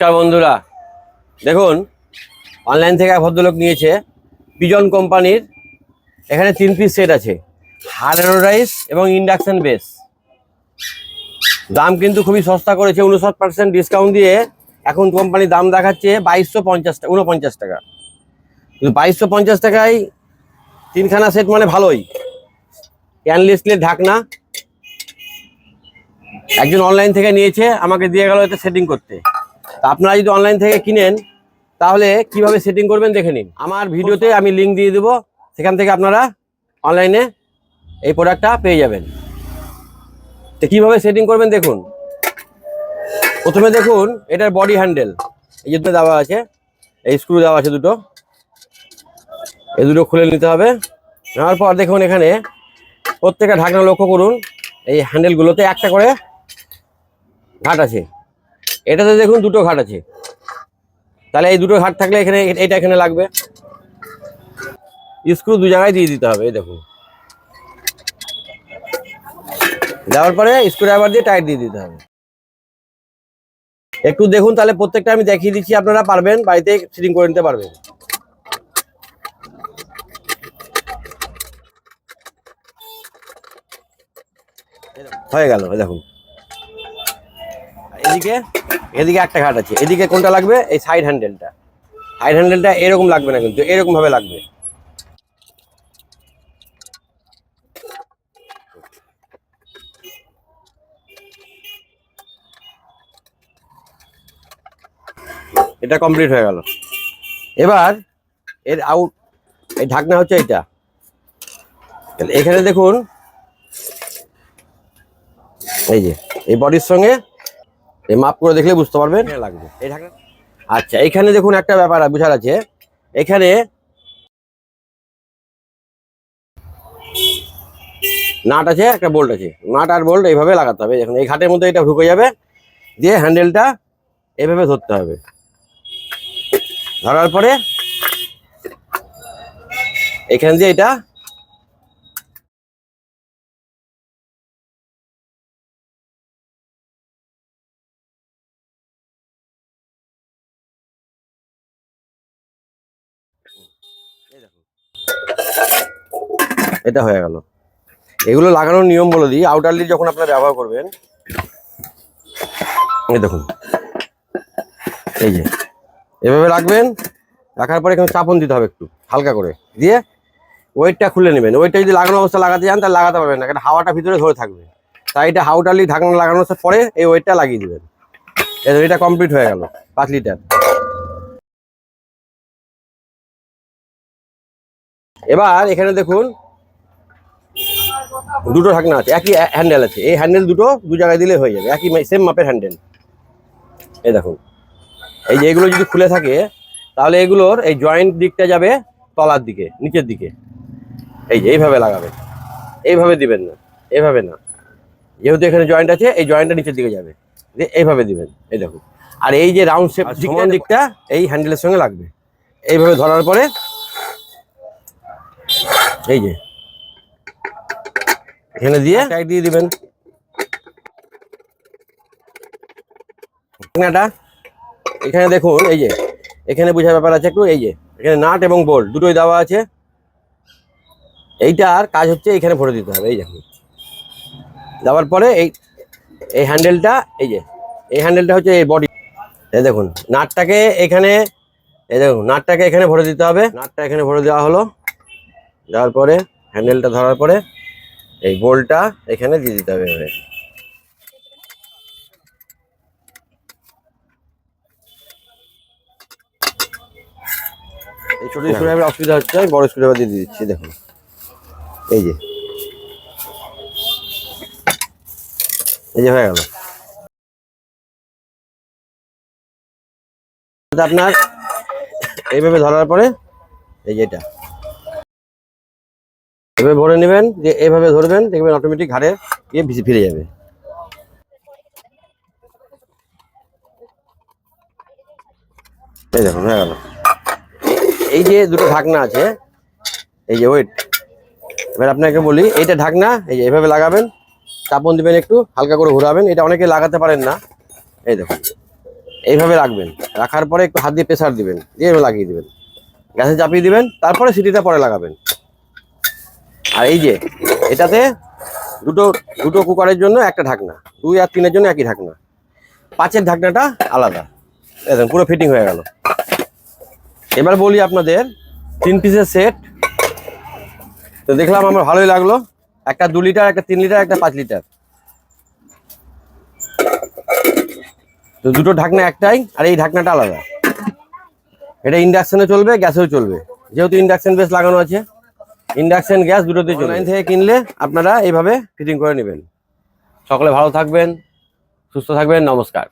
নমস্কার বন্ধুরা। দেখুন অনলাইন থেকে এক ভদ্রলোক নিয়েছে পিজন কোম্পানির এখানে তিন পিস সেট আছে। হার্ড রাইস এবং ইন্ডাকশন বেস দাম কিন্তু খুবই সস্তা করেছে, উনষাট পার্সেন্ট ডিসকাউন্ট দিয়ে। এখন কোম্পানি দাম দেখাচ্ছে বাইশশো পঞ্চাশ টাকা উনপঞ্চাশ টাকা। কিন্তু বাইশশো পঞ্চাশ টাকায় তিনখানা সেট মানে ভালোই। ক্যানলি স্টিলের ঢাকনা। একজন অনলাইন থেকে নিয়েছে, আমাকে দিয়ে গেল এটা সেটিং করতে। তা আপনারা যদি অনলাইন থেকে কিনেন, তাহলে কীভাবে সেটিং করবেন দেখে নিন। আমার ভিডিওতে আমি লিঙ্ক দিয়ে দেবো, সেখান থেকে আপনারা অনলাইনে এই প্রোডাক্টটা পেয়ে যাবেন। তো কীভাবে সেটিং করবেন দেখুন। প্রথমে দেখুন, এটার বডি হ্যান্ডেল এই যে দেওয়া আছে, এই স্ক্রু দেওয়া আছে দুটো। এই দুটো খুলে নিতে হবে। নেওয়ার পর দেখুন এখানে প্রত্যেকটা ঢাকনা লক্ষ্য করুন, এই হ্যান্ডেলগুলোতে একটা করে ঘাট আছে। এটাতে দেখুন দুটো ঘাট আছে। তাহলে এই দুটো ঘাট থাকলে এখানে, এটা এখানে লাগবে। স্ক্রু দু জায়গায় দিয়ে দিতে হবে, এই দেখুন। দেওয়ার পরে স্ক্রু ড্রাইভার দিয়ে টাইট দিয়ে দিতে হবে। একটু দেখুন তাহলে প্রত্যেকটা আমি দেখিয়ে দিচ্ছি, আপনারা পারবেন, বাড়িতে ফিটিং করে নিতে পারবেন। হয়ে গেল দেখুন। এদিকে এদিকে একটা ঘাট আছে। এদিকে কোনটা লাগবে? এই সাইড হ্যান্ডেলটা সাইড হ্যান্ডেলটা এরকম লাগবে না কিন্তু, এরকম ভাবে লাগবে। এটা কমপ্লিট হয়ে গেল। এবার, এর আউট এই ঢাকনা হচ্ছে এটা এখানে দেখুন, এই যে, এই বডির সঙ্গে এই মাপ করে দেখলে বুঝতে পারবেন। লাগবে। আচ্ছা এখানে দেখুন একটা ব্যাপার বুঝার আছে। এখানে নাট আছে একটা বোল্ট আছে। নাট আর বোল্ট এইভাবে লাগাতে হবে। এখন এই ঘাটের মধ্যে এটা ঢুকে যাবে দিয়ে হ্যান্ডেলটা এইভাবে ধরতে হবে। ধরার পরে এখান দিয়ে এটা এটা হয়ে গেল। এগুলো লাগানোর নিয়ম বলে দিই। আউটারলি যখন আপনারা ব্যবহার করবেন, এই দেখুন। এই যে, এভাবে রাখবেন, রাখার পরে এখানে চাপন দিতে হবে একটু, হালকা করে। দিয়ে ওয়েটটা খুলে নেবেন। ওয়েটটা যদি লাগানো অবস্থা লাগাতে যান তাহলে লাগাতে পারবেন না, কারণ হাওয়াটা ভিতরে ধরে থাকবে। তাই এটা হাউটারলি ঢাকনা লাগানোর পরে এই ওয়েটটা লাগিয়ে দেবেন। এটা কমপ্লিট হয়ে গেল, পাঁচ লিটার এবার এখানে দেখুন দুটো ঢাকনা আছে একই হ্যান্ডেল আছে। এই হ্যান্ডেল দুটো দু জায়গায় দিলে হয়ে যাবে একই সেম মাপের হ্যান্ডেল এই দেখুন। এই যে এগুলো যদি খুলে থাকে তাহলে এগুলোর এই জয়েন্ট দিকটা যাবে তলার দিকে নিচের দিকে। এই যে এইভাবে লাগাবেন এইভাবে দিবেন না এইভাবে না। যেহেতু এখানে জয়েন্ট আছে এই জয়েন্টটা নিচের দিকে যাবে। এইভাবে দিবেন এই দেখুন। আর এই যে রাউন্ড শেপ সমান দিকটা? এই হ্যান্ডেলের সঙ্গে লাগবে। এইভাবে ধরার পরে এই যে এখানে দিয়ে টাইট দিয়ে দিবেন। এখানে দেখুন, এই যে, এখানে বোঝার ব্যাপার আছে একটু, এই যে, এখানে নাট এবং বোল্ট দুটোই দেওয়া আছে। এইটার কাজ হচ্ছে এখানে ভরে দিতে হবে, এই দেখুন দেওয়ার পরে এই এই হ্যান্ডেলটা এই যে, এই হ্যান্ডেলটা হচ্ছে এই বডি এই দেখুন, নাটটাকে এখানে, এই দেখুন, নাটটাকে এখানে ভরে দিতে হবে। নাটটা এখানে ভরে দেওয়া হলো। দেওয়ার পরে হ্যান্ডেলটা ধরার পরে এই বোল্টটা এখানে দিয়ে দিতে হবে এবারে এই ছোট স্ক্রুড্রাইভার অসুবিধা হচ্ছে, আমি বড় স্ক্রুড্রাইভার দিয়ে দিচ্ছি, দেখুন। এই যে। এই যে হয়ে গেল। আপনার এইভাবে ধরার পরে, এই যে এটা। এভাবে ভরে নেবেন, যে এভাবে ধরবেন, দেখবেন অটোমেটিক ঘাড়ে গিয়ে ভিসে ফিরে যাবে। এই দেখুন, হয়ে গেল। এই যে দুটো ঢাকনা আছে, এই যে ওয়েট এবার আপনাকে বলি, এইটা ঢাকনা, এই যে এভাবে লাগাবেন, চাপন দিবেন একটু, হালকা করে ঘোরাবেন, এটা অনেকে লাগাতে পারেন না। এই দেখুন, এইভাবে রাখবেন, রাখার পরে একটু হাত দিয়ে প্রেসার দিবেন, দিয়ে লাগিয়ে দিবেন। গ্যাসে চাপিয়ে দিবেন, তারপরে সিটিটা পরে লাগাবেন। আর এই যে, এটাতে দুটো দুটো কুকারের জন্য একটা ঢাকনা। দুই আর তিনের জন্য একই ঢাকনা। পাঁচের ঢাকনাটা আলাদা। একদম পুরো ফিটিং হয়ে গেল। এবার বলি আপনাদের, তিন পিসের সেট তো দেখলাম আমার ভালোই লাগল। একটা দু লিটার একটা তিন লিটার একটা পাঁচ লিটার তো দুটো ঢাকনা একটাই, আর এই ঢাকনাটা আলাদা। এটা ইন্ডাকশনে চলবে, গ্যাসেও চলবে। যেহেতু ইন্ডাকশন বেস লাগানো আছে। ইন্ডাকশন গ্যাস দুটোতেই অনলাইন থেকে কিনলে আপনারা এইভাবে ফিটিং করে নেবেন। সকলে ভালো থাকবেন সুস্থ থাকবেন নমস্কার।